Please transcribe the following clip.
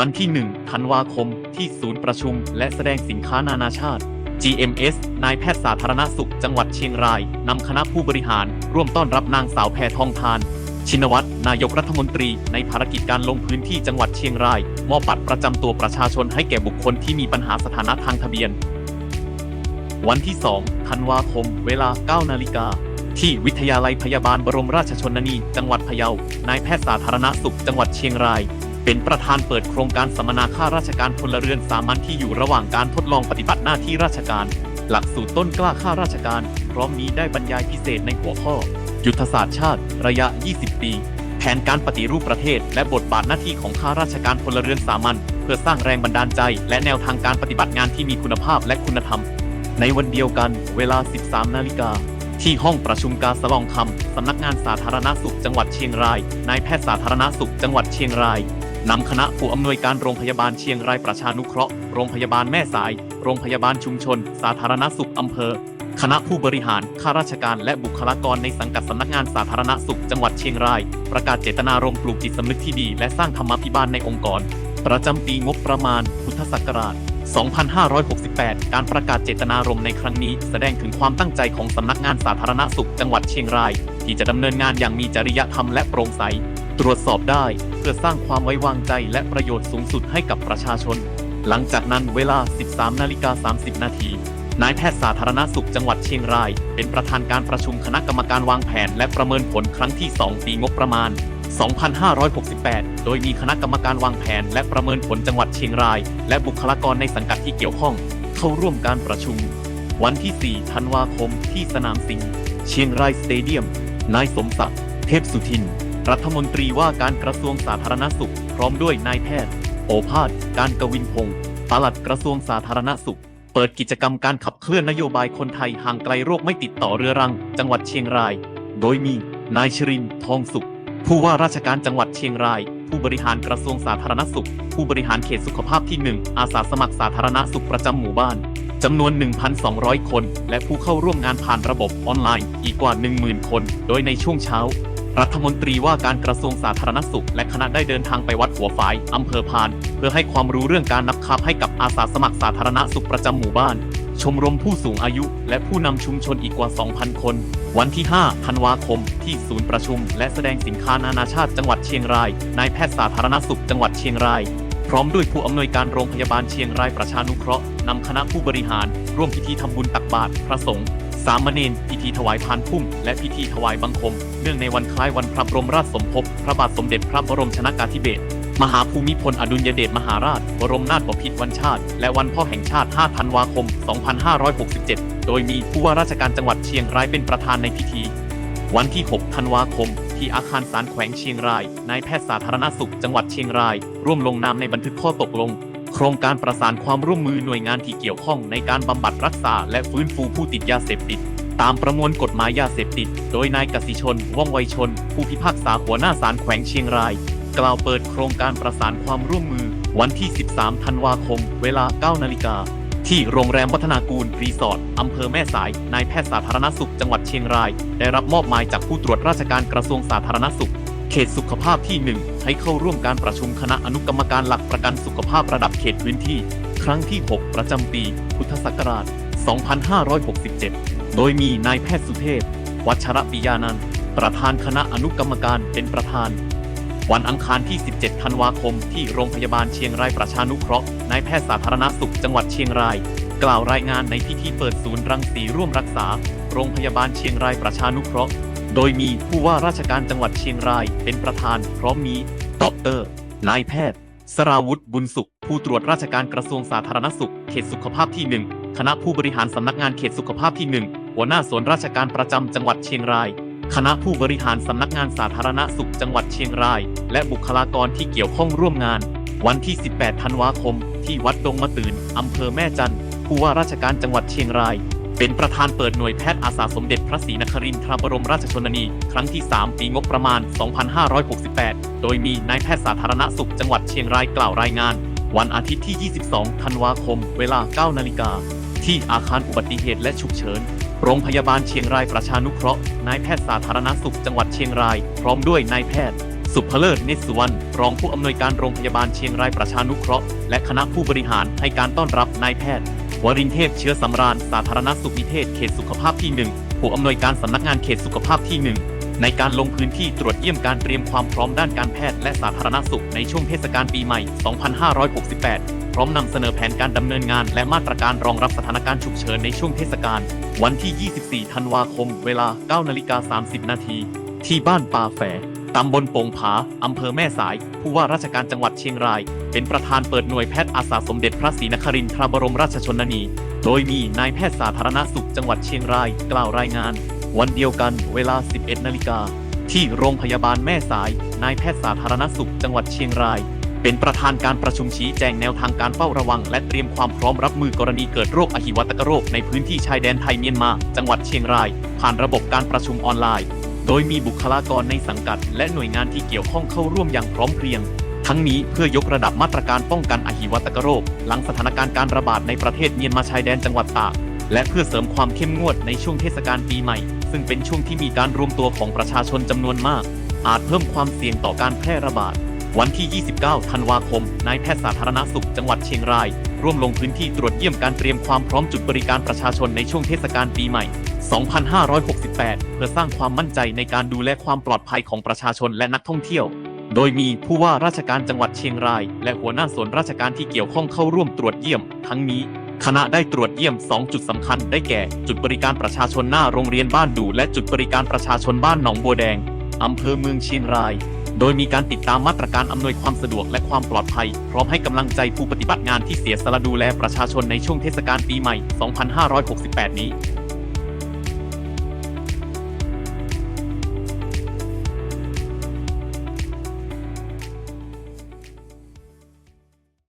วันที่ 1 ธันวาคม ที่ศูนย์ประชุม และแสดงสินค้านานาชาติ GMS นายแพทย์สาธารณสุขจังหวัดเชียงรายนำคณะผู้บริหาร ร่วมต้อนรับนางสาวแพทองทาน ชินวัตรนายกรัฐมนตรีในภารกิจการลงพื้นที่จังหวัดเชียงราย มอบบัตรประจำตัวประชาชนให้แก่บุคคลที่มีปัญหาสถานะทางทะเบียน วันที่ 2 ธันวาคม เวลา 9 นาฬิกาที่วิทยาลัยพยาบาลบรมราชชนนี จังหวัดพะเยา นายแพทย์สาธารณสุขจังหวัดเชียงราย เป็นประธานเปิดโครงการสัมมนาข้าราชการพลเรือนสามัญที่อยู่ระหว่างการทดลองปฏิบัติหน้าที่ราชการ หลักสูตรต้นกล้าข้าราชการ พร้อมนี้ได้บรรยายพิเศษในหัวข้อ ยุทธศาสตร์ชาติ ระยะ 20 ปี แผนการปฏิรูปประเทศ และบทบาทหน้าที่ของข้าราชการพลเรือนสามัญเพื่อสร้างแรงบันดาลใจ และแนวทางการปฏิบัติงานที่มีคุณภาพและคุณธรรม ในวันเดียวกัน เวลา 13 นาฬิกาที่ห้องประชุมกาสลองคำสำนักงานสาธารณสุขจังหวัดเชียงรายนายแพทย์สาธารณสุขจังหวัดเชียงราย นำคณะผู้อำนวยการโรงพยาบาลเชียงรายประชานุเคราะห์ โรงพยาบาลแม่สาย โรงพยาบาลชุมชน สาธารณสุขอำเภอ คณะผู้บริหาร ข้าราชการและบุคลากรในสังกัดสำนักงานสาธารณสุขจังหวัดเชียงราย ประกาศเจตนารมณ์ปลูกจิตสำนึกที่ดี และสร้างธรรมาภิบาลในองค์กร ประจำปีงบประมาณ พุทธศักราช 2568 การประกาศเจตนารมณ์ในครั้งนี้ แสดงถึงความตั้งใจของสำนักงานสาธารณสุขจังหวัดเชียงราย ที่จะดำเนินงานอย่างมีจริยธรรมและโปร่งใส ตรวจสอบได้เพื่อสร้างความไว้วางใจและประโยชน์สูงสุดให้กับประชาชน หลังจากนั้นเวลา 13 นาฬิกา 30 นาทีนายแพทย์สาธารณสุขจังหวัดเชียงราย เป็นประธานการประชุมคณะกรรมการวางแผน และประเมินผลครั้งที่ 2 ปีงบประมาณ 2568 โดยมีคณะกรรมการวางแผน และประเมินผลจังหวัดเชียงราย และบุคลากรในสังกัดที่เกี่ยวข้อง เข้าร่วมการประชุม วันที่ 4 ธันวาคม ที่สนามสิงห์เชียงรายสเตเดียม นายสมศักดิ์ เทพสุทิน รัฐมนตรีว่าการกระทรวงสาธารณสุข พร้อมด้วยนายแพทย์ โอภาส การกวินพงศ์ปลัดกระทรวงสาธารณสุข เปิดกิจกรรมการขับเคลื่อนนโยบายคนไทยห่างไกลโรคไม่ติดต่อเรื้อรัง จังหวัดเชียงราย โดยมี นายชรินทร์ทองสุข ผู้ว่าราชการจังหวัดเชียงราย ผู้บริหารกระทรวงสาธารณสุข ผู้บริหารเขตสุขภาพที่ 1 อาสาสมัครสาธารณสุขประจำหมู่บ้านจำนวน 1,200 คน และผู้เข้าร่วมงานผ่านระบบออนไลน์อีกกว่า 10,000 คน โดยในช่วงเช้า รัฐมนตรีว่าการกระทรวงสาธารณสุข และคณะได้เดินทางไปวัดหัวฝาย อำเภอพาน เพื่อให้ความรู้เรื่องการนับคาบให้กับอาสาสมัครสาธารณสุขประจำหมู่บ้าน ชมรมผู้สูงอายุ และผู้นำชุมชนอีกกว่า 2,000 คน วันที่ 5 ธันวาคม ที่ศูนย์ประชุม และแสดงสินค้านานาชาติจังหวัดเชียงราย นายแพทย์สาธารณสุขจังหวัดเชียงราย พร้อมด้วยผู้อำนวยการโรงพยาบาลเชียงรายประชานุเคราะห์นำคณะผู้บริหาร ร่วมพิธีทำบุญตักบาตรพระสงฆ์ สามเณรพิธีถวายพานพุ่ม และพิธีถวายบังคม เนื่องในวันคล้ายวันพระบรมราชสมภพ พระบาทสมเด็จพระบรมชนากาธิเบศร มหาภูมิพลอดุลยเดชมหาราช บรมนาถบพิตรวันชาติ และวันพ่อแห่งชาติ 5 ธันวาคม 2567 โดยมีผู้ว่าราชการจังหวัดเชียงรายเป็นประธานในพิธี วันที่ 6 ธันวาคม ที่อาคารศาลแขวงเชียงราย นายแพทย์สาธารณสุขจังหวัดเชียงราย ร่วมลงนามในบันทึกข้อตกลง โครงการประสานความร่วมมือหน่วยงานที่เกี่ยวข้องในการบำบัดรักษา และฟื้นฟูผู้ติดยาเสพติด ตามประมวลกฎหมายยาเสพติด โดยนายกสิชน ว่องไวชน ผู้พิพากษาหัวหน้าศาลแขวงเชียงราย กล่าวเปิดโครงการประสานความร่วมมือ วันที่ 13 ธันวาคม เวลา 9 นาฬิกาที่โรงแรมวัฒนากูลรีสอร์ทอำเภอแม่สาย นายแพทย์สาธารณสุขจังหวัดเชียงราย ได้รับมอบหมายจากผู้ตรวจราชการกระทรวงสาธารณสุข เขตสุขภาพที่ 1 ให้เข้าร่วมการประชุมคณะอนุกรรมการหลักประกันสุขภาพระดับเขตพื้นที่ ครั้งที่ 6 ประจำปี พุทธศักราช 2567 โดยมีนายแพทย์สุเทพ วัชระปิยานันท์ประธานคณะอนุกรรมการเป็นประธาน วันอังคารที่ 17 ธันวาคม ที่โรงพยาบาลเชียงรายประชานุเคราะห์นายแพทย์สาธารณสุขจังหวัดเชียงราย กล่าวรายงานในพิธีเปิดศูนย์รังสีร่วมรักษา โรงพยาบาลเชียงรายประชานุเคราะห์ โดยมีผู้ว่าราชการจังหวัดเชียงรายเป็นประธาน พร้อมมีดอกเตอรนายแพทย์ สราวุธบุญสุข ผู้ตรวจราชการกระทรวงสาธารณสุข เขตสุขภาพที่ 1 คณะผู้บริหารสำนักงานเขตสุขภาพที่ 1 หัวหน้าส่วนราชการประจำจังหวัดเชียงราย คณะผู้บริหารสำนักงานสาธารณสุขจังหวัดเชียงราย และบุคลากรที่เกี่ยวข้องร่วมงาน วันที่ 18 ธันวาคม ที่วัดดงมะตื่นอำเภอแม่จันผู้ว่าราชการจังหวัดเชียงราย เป็นประธานเปิดหน่วยแพทย์อาสาสมเด็จพระศรีนครินทราบรมราชชนนี ครั้งที่ 3 ปีงบประมาณ 2568 โดยมีนายแพทย์สาธารณสุขจังหวัดเชียงรายกล่าวรายงาน วันอาทิตย์ที่ 22 ธันวาคม เวลา 9 นาฬิกา ที่อาคารอุบัติเหตุและฉุกเฉิน โรงพยาบาลเชียงรายประชานุเคราะห์ นายแพทย์สาธารณสุขจังหวัดเชียงราย พร้อมด้วยนายแพทย์สุภเลิศนิสุวรรณรองผู้อำนวยการโรงพยาบาลเชียงรายประชานุเคราะห์ และคณะผู้บริหารให้การต้อนรับนายแพทย์ วรินเทพเชื้อสำราญสาธารณสุขนิเทศเขตสุขภาพที่ 1 ผู้อำนวยการสำนักงานเขตสุขภาพที่ 1 ในการลงพื้นที่ตรวจเยี่ยมการเตรียมความพร้อมด้านการแพทย์และสาธารณสุขในช่วงเทศกาลปีใหม่ 2568 พร้อมนำเสนอแผนการดำเนินงานและมาตรการรองรับสถานการณ์ฉุกเฉินในช่วงเทศกาลวันที่ 24 ธันวาคม เวลา 9 นาฬิกา 30 นาทีที่บ้านป่าแฝ ตำบลโป่งผา อำเภอแม่สาย ผู้ว่าราชการจังหวัดเชียงราย เป็นประธานเปิดหน่วยแพทย์อาสาสมเด็จพระศรีนครินทราบรมราชชนนี โดยมีนายแพทย์สาธารณสุขจังหวัดเชียงราย กล่าวรายงาน วันเดียวกันเวลา 11 นาฬิกา ที่โรงพยาบาลแม่สาย นายแพทย์สาธารณสุขจังหวัดเชียงราย เป็นประธานการประชุมชี้แจงแนวทางการเฝ้าระวัง และเตรียมความพร้อมรับมือกรณีเกิดโรคอหิวัตกโรคในพื้นที่ชายแดนไทยเมียนมา จังหวัดเชียงราย ผ่านระบบการประชุมออนไลน์ โดยมีบุคลากรในสังกัด และหน่วยงานที่เกี่ยวข้องเข้าร่วมอย่างพร้อมเพรียง ทั้งนี้เพื่อยกระดับมาตรการป้องกันอหิวัตกโรค หลังสถานการณ์การระบาดในประเทศเมียนมาชายแดนจังหวัดตากและเพื่อเสริมความเข้มงวดในช่วงเทศกาลปีใหม่ ซึ่งเป็นช่วงที่มีการรวมตัวของประชาชนจำนวนมาก อาจเพิ่มความเสี่ยงต่อการแพร่ระบาด วันที่ 29 ธันวาคม นายแพทย์สาธารณสุขจังหวัดเชียงราย ร่วมลงพื้นที่ตรวจเยี่ยมการเตรียมความพร้อมจุดบริการประชาชนในช่วงเทศกาลปีใหม่ 2568 เพื่อสร้างความมั่นใจในการดูแลความปลอดภัยของประชาชนและนักท่องเที่ยว โดยมีผู้ว่าราชการจังหวัดเชียงราย และหัวหน้าส่วนราชการที่เกี่ยวข้องเข้าร่วมตรวจเยี่ยม ทั้งนี้คณะได้ตรวจเยี่ยม 2 จุดสำคัญได้แก่ จุดบริการประชาชนหน้าโรงเรียนบ้านดู และจุดบริการประชาชนบ้านหนองบัวแดงอำเภอเมืองเชียงราย โดยมีการติดตามมาตรการอำนวยความสะดวกและความปลอดภัย พร้อมให้กำลังใจผู้ปฏิบัติงานที่เสียสละดูแลประชาชนในช่วงเทศกาลปีใหม่ 2568 นี้